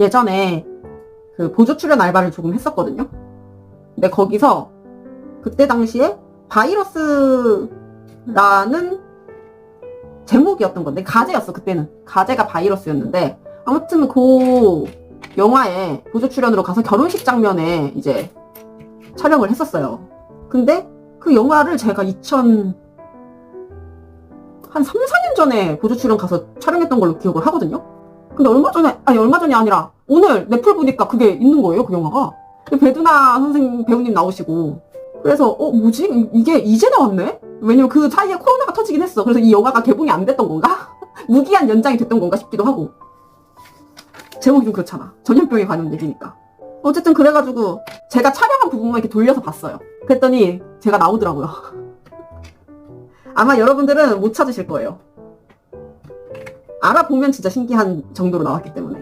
예전에 그 보조 출연 알바를 조금 했었거든요. 근데 거기서 그때 당시에 바이러스라는 제목이었던 건데 가제였어 그때는 가제가 바이러스였는데 아무튼 그 영화에 보조 출연으로 가서 결혼식 장면에 이제 촬영을 했었어요. 근데 그 영화를 제가 2000 한 3, 4년 전에 보조 출연 가서 촬영했던 걸로 기억을 하거든요. 근데 얼마 전에, 아니, 얼마 전이 아니라, 오늘 넷플 보니까 그게 있는 거예요, 그 영화가. 근데 배두나 선생님, 배우님 나오시고. 그래서, 어, 뭐지? 이- 이게 이제 나왔네? 왜냐면 그 사이에 코로나가 터지긴 했어. 그래서 이 영화가 개봉이 안 됐던 건가? 무기한 연장이 됐던 건가 싶기도 하고. 제목이 좀 그렇잖아. 전염병에 관한 얘기니까. 어쨌든 그래가지고, 제가 촬영한 부분만 이렇게 돌려서 봤어요. 그랬더니, 제가 나오더라고요. 아마 여러분들은 못 찾으실 거예요. 알아보면 진짜 신기한 정도로 나왔기 때문에.